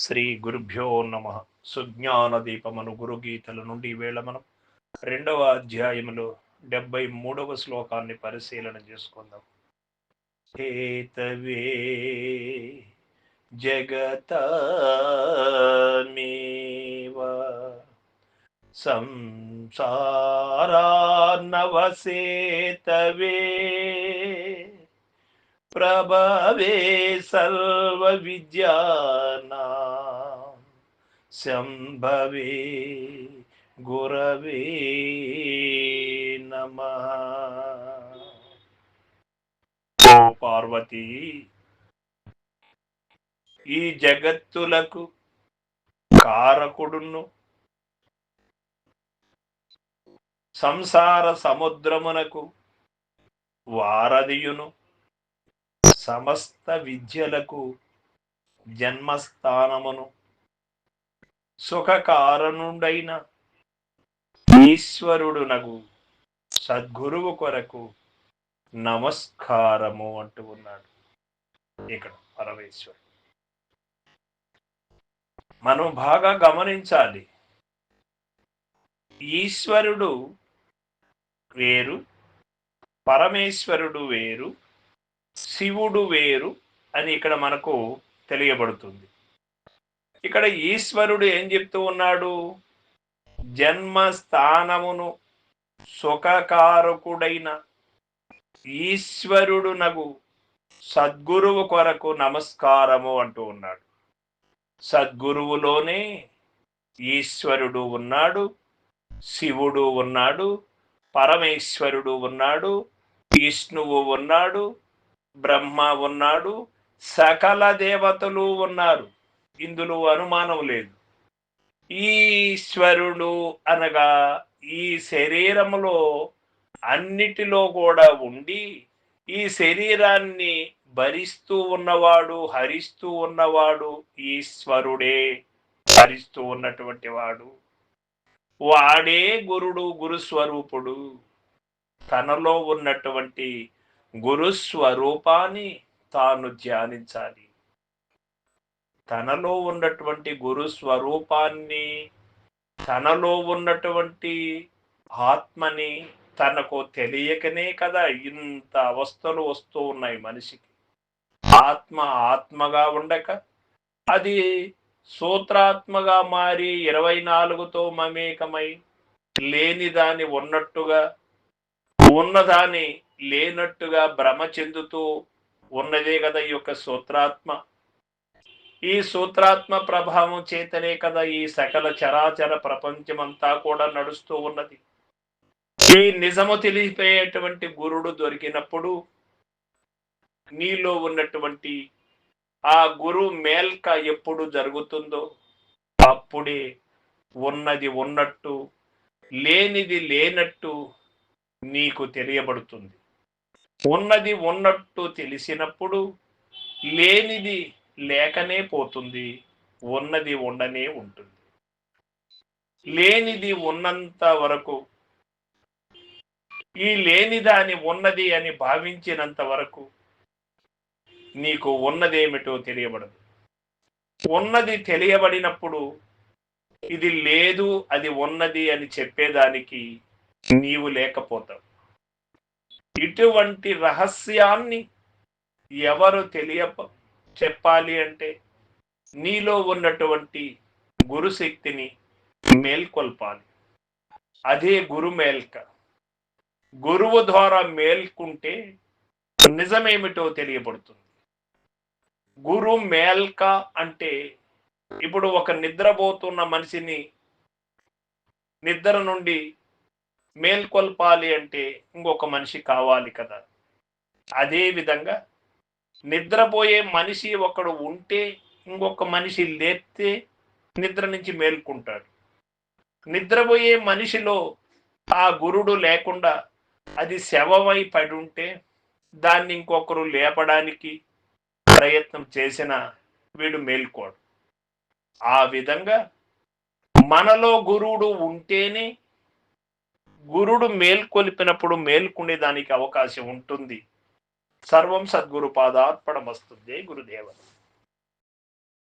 శ్రీ గురుభ్యో నమ. సుజ్ఞాన దీపమను గురు గీతల నుండి వేళ మనం రెండవ అధ్యాయములో డెబ్బై మూడవ శ్లోకాన్ని పరిశీలన చేసుకుందాం. హేతవే జగతమేవ సంసారాన్నవసేతవే ప్రభవే సర్వ విద్యానా శంభవే గురవే నమ. పార్వతి ఈ జగత్తులకు కారకుడును. సంసార సముద్రమునకు వారధియును. సమస్త విద్యలకు జన్మస్థానమును. సుఖకారణుడైన ఈశ్వరుడునకు సద్గురువు కొరకు నమస్కారము అంటూ ఉన్నాడు ఇక్కడ పరమేశ్వరుడు. మనం బాగా గమనించాలి. ఈశ్వరుడు వేరు పరమేశ్వరుడు వేరు శివుడు వేరు అని ఇక్కడ మనకు తెలియబడుతుంది. ఇక్కడ ఈశ్వరుడు ఏం చెప్తూ ఉన్నాడు? జన్మస్థానమును సుఖకారకుడైన ఈశ్వరుడు నగు సద్గురువు కొరకు నమస్కారము అంటూ ఉన్నాడు. సద్గురువులోనే ఈశ్వరుడు ఉన్నాడు శివుడు ఉన్నాడు పరమేశ్వరుడు ఉన్నాడు విష్ణువు ఉన్నాడు బ్రహ్మ ఉన్నాడు సకల దేవతలు ఉన్నారు. ఇందులో అనుమానం లేదు. ఈశ్వరుడు అనగా ఈ శరీరములో అన్నిటిలో కూడా ఉండి ఈ శరీరాన్ని భరిస్తూ ఉన్నవాడు హరిస్తూ ఉన్నవాడు ఈశ్వరుడే హరిస్తూ ఉన్నటువంటి వాడు. వాడే గురుడు గురుస్వరూపుడు తనలో ఉన్నటువంటి గురుస్వరూపాన్ని తాను ధ్యానించాలి. తనలో ఉన్నటువంటి గురు స్వరూపాన్ని తనలో ఉన్నటువంటి ఆత్మని తనకు తెలియకనే కదా ఇంత అవస్థలు వస్తూ ఉన్నాయి మనిషికి. ఆత్మ ఆత్మగా ఉండక అది సూత్రాత్మగా మారి ఇరవై నాలుగుతో మమేకమై లేని దాని ఉన్నట్టుగా ఉన్నదాని లేనట్టుగా భ్రమ చెందుతూ ఉన్నదే కదా ఈ యొక్క సూత్రాత్మ. ఈ సూత్రాత్మ ప్రభావం చేతనే కదా ఈ సకల చరాచర ప్రపంచమంతా కూడా నడుస్తూ ఉన్నది. ఈ నిజము తెలిసిపోయేటువంటి గురుడు దొరికినప్పుడు నీలో ఉన్నటువంటి ఆ గురు మేల్క ఎప్పుడు జరుగుతుందో అప్పుడే ఉన్నది ఉన్నట్టు లేనిది లేనట్టు నీకు తెలియబడుతుంది. ఉన్నది ఉన్నట్టు తెలిసినప్పుడు లేనిది లేకనే పోతుంది ఉన్నది ఉండనే ఉంటుంది. లేనిది ఉన్నంత వరకు ఈ లేనిదాని ఉన్నది అని భావించినంత వరకు నీకు ఉన్నదేమిటో తెలియబడదు. ఉన్నది తెలియబడినప్పుడు ఇది లేదు అది ఉన్నది అని చెప్పేదానికి నీవు లేకపోతావు. ఇటువంటి రహస్యాన్ని ఎవరు తెలియ చెప్పాలి అంటే నీలో ఉన్నటువంటి గురుశక్తిని మేల్కొల్పాలి. అదే గురు మేల్క. గురువు ద్వారా మేల్కుంటే నిజమేమిటో తెలియబడుతుంది. గురు మేల్క అంటే ఇప్పుడు ఒక నిద్రపోతున్న మనిషిని నిద్ర నుండి మేల్కొల్పాలి అంటే ఇంకొక మనిషి కావాలి కదా. అదే విధంగా నిద్రపోయే మనిషి ఒకడు ఉంటే ఇంకొక మనిషి లేస్తే నిద్ర నుంచి మేల్కుంటాడు. నిద్రపోయే మనిషిలో ఆ గురుడు లేకుండా అది శవమై పడి ఉంటే దాన్ని ఇంకొకరు లేపడానికి ప్రయత్నం చేసిన వీడు మేల్కోడు. ఆ విధంగా మనలో గురువుడు ఉంటేనే గురుడు మేల్కొలిపినప్పుడు మేల్కొనే దానికి అవకాశం ఉంటుంది. సర్వం సద్గురు పాదార్పణమస్తుంది గురుదేవుడు